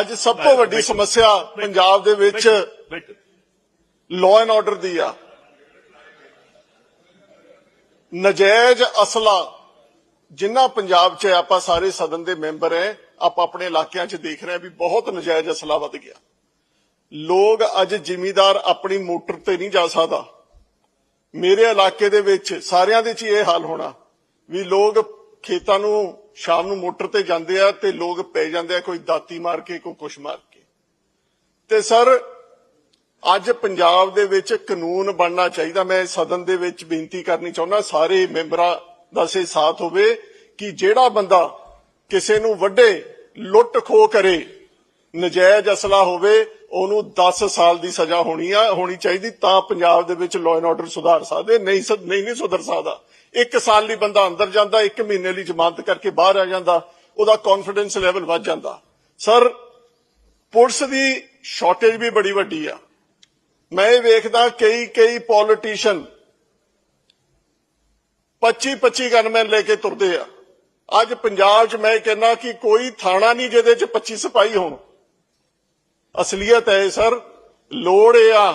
ਅੱਜ ਸਭ ਤੋਂ ਵੱਡੀ ਸਮੱਸਿਆ ਪੰਜਾਬ ਦੇ ਵਿੱਚ ਲਾਅ ਐਂਡ ਆਰਡਰ ਦੀ ਆ। ਨਜਾਇਜ਼ ਅਸਲਾ ਜਿੰਨਾ ਪੰਜਾਬ 'ਚ ਆਪਾਂ ਸਾਰੇ ਸਦਨ ਦੇ ਮੈਂਬਰ ਹੈ ਆਪਾਂ ਆਪਣੇ ਇਲਾਕਿਆਂ 'ਚ ਦੇਖ ਰਹੇ ਹਾਂ ਵੀ ਬਹੁਤ ਨਜਾਇਜ਼ ਅਸਲਾ ਵੱਧ ਗਿਆ। ਲੋਕ ਅੱਜ ਜ਼ਿਮੀਦਾਰ ਆਪਣੀ ਮੋਟਰ ਤੇ ਨਹੀਂ ਜਾ ਸਕਦਾ। ਮੇਰੇ ਇਲਾਕੇ ਦੇ ਵਿੱਚ ਸਾਰਿਆਂ ਦੇ 'ਚ ਇਹ ਹਾਲ ਹੋਣਾ ਵੀ ਲੋਕ ਖੇਤਾਂ ਨੂੰ ਸ਼ਾਮ ਨੂੰ ਮੋਟਰ ਤੇ ਜਾਂਦੇ ਆ ਤੇ ਲੋਕ ਪੈ ਜਾਂਦੇ ਆ, ਕੋਈ ਦਾਤੀ ਮਾਰ ਕੇ, ਕੋਈ ਕੁਛ ਮਾਰ ਕੇ। ਤੇ ਸਰ, ਅੱਜ ਪੰਜਾਬ ਦੇ ਵਿੱਚ ਕਾਨੂੰਨ ਬਣਨਾ ਚਾਹੀਦਾ। ਮੈਂ ਸਦਨ ਦੇ ਵਿੱਚ ਬੇਨਤੀ ਕਰਨੀ ਚਾਹੁੰਦਾ, ਸਾਰੇ ਮੈਂਬਰਾਂ ਦਾ ਸੇ ਸਾਥ ਹੋਵੇ ਕਿ ਜਿਹੜਾ ਬੰਦਾ ਕਿਸੇ ਨੂੰ ਵੱਡੇ ਲੁੱਟ ਖੋ ਕਰੇ, ਨਜਾਇਜ਼ ਅਸਲਾ ਹੋਵੇ ਉਹਨੂੰ 10 ਸਾਲ ਦੀ ਸਜ਼ਾ ਹੋਣੀ ਆ, ਹੋਣੀ ਚਾਹੀਦੀ, ਤਾਂ ਪੰਜਾਬ ਦੇ ਵਿੱਚ ਲਾਅ ਐਂਡ ਆਰਡਰ ਸੁਧਾਰ ਸਕਦੇ, ਨਹੀਂ ਨਹੀਂ ਨਹੀਂ ਸੁਧਰ ਸਕਦਾ। ਇੱਕ ਸਾਲ ਲਈ ਬੰਦਾ ਅੰਦਰ ਜਾਂਦਾ, ਇੱਕ ਮਹੀਨੇ ਲਈ ਜ਼ਮਾਨਤ ਕਰਕੇ ਬਾਹਰ ਆ ਜਾਂਦਾ, ਉਹਦਾ ਕੌਨਫੀਡੈਂਸ ਲੈਵਲ ਵੱਧ ਜਾਂਦਾ। ਸਰ ਪੁਲਿਸ ਦੀ ਸ਼ਾਰਟੇਜ ਵੀ ਬੜੀ ਵੱਡੀ ਆ। ਮੈਂ ਇਹ ਵੇਖਦਾ, ਕਈ ਕਈ ਪੋਲੀਟੀਸ਼ੀਅਨ 25 25 ਗਨਮੈਨ ਲੈ ਕੇ ਤੁਰਦੇ ਆ। ਅੱਜ ਪੰਜਾਬ 'ਚ ਮੈਂ ਕਹਿੰਦਾ ਕਿ ਕੋਈ ਥਾਣਾ ਨਹੀਂ ਜਿਹਦੇ 'ਚ 25 ਸਿਪਾਹੀ ਹੋਣ। ਅਸਲੀਅਤ ਹੈ ਸਰ, ਲੋੜ ਇਹ ਆ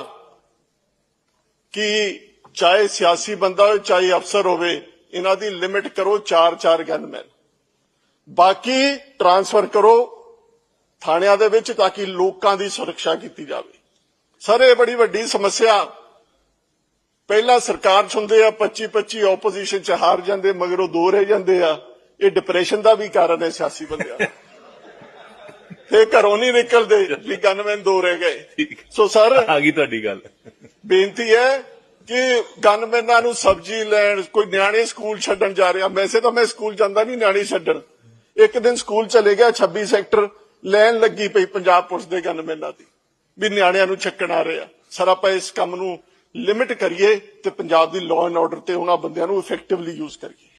ਕਿ ਚਾਹੇ ਸਿਆਸੀ ਬੰਦਾ ਹੋਵੇ, ਚਾਹੇ ਅਫਸਰ ਹੋਵੇ, ਇਹਨਾਂ ਦੀ ਲਿਮਿਟ ਕਰੋ 4-4 ਗਨਮੈਨ ਬਾਕੀ ਟ੍ਰਾਂਸਫਰ ਕਰੋ ਥਾਣਿਆਂ ਦੇ ਵਿੱਚ ਤਾਂ ਕਿ ਲੋਕਾਂ ਦੀ ਸੁਰੱਖਿਆ ਕੀਤੀ ਜਾਵੇ। ਸਰ, ਇਹ ਬੜੀ ਵੱਡੀ ਸਮੱਸਿਆ। ਪਹਿਲਾਂ ਸਰਕਾਰ ਚ ਹੁੰਦੇ ਆ 25 25 ਆਪੋਜੀਸ਼ਨ ਚ ਹਾਰ ਜਾਂਦੇ, ਮਗਰ ਉਹ ਦੋ ਰਹਿ ਜਾਂਦੇ ਆ। ਇਹ ਡਿਪਰੈਸ਼ਨ ਦਾ ਵੀ ਕਾਰਨ ਹੈ ਸਿਆਸੀ ਬੰਦਿਆਂ ਤੇ ਘਰੋਂ ਨਹੀਂ ਨਿਕਲਦੇ ਵੀ ਗਨਮੈਨ ਦੋ ਰਹਿ ਗਏ। ਸੋ ਸਰ ਆ ਗਈ ਤੁਹਾਡੀ ਗੱਲ। ਬੇਨਤੀ ਹੈ ਕਿ ਗਨਮੈਨਾਂ ਨੂੰ ਸਬਜ਼ੀ ਲੈਣ ਕੋਈ ਨਿਆਣੇ ਸਕੂਲ ਛੱਡਣ ਜਾ ਰਿਹਾ। ਵੈਸੇ ਤਾਂ ਮੈਂ ਸਕੂਲ ਜਾਂਦਾ ਨਹੀਂ ਨਿਆਣੇ ਛੱਡਣ। ਇੱਕ ਦਿਨ ਸਕੂਲ ਚਲੇ ਗਿਆ 26 ਸੈਕਟਰ ਲੈਣ ਲੱਗੀ ਪਈ ਪੰਜਾਬ ਪੁਲਿਸ ਦੇ ਗਨਮੈਨਾਂ ਦੀ ਵੀ ਨਿਆਣਿਆਂ ਨੂੰ ਛੱਕਣ ਆ ਰਹੇ ਸਰ ਆਪਾਂ ਇਸ ਕੰਮ ਨੂੰ ਲਿਮਿਟ ਕਰੀਏ ਤੇ ਪੰਜਾਬ ਦੀ ਲਾਅ ਐਂਡ ਆਰਡਰ ਤੇ ਉਹਨਾਂ ਬੰਦਿਆਂ ਨੂੰ ਇਫੈਕਟਿਵਲੀ ਯੂਜ਼ ਕਰੀਏ।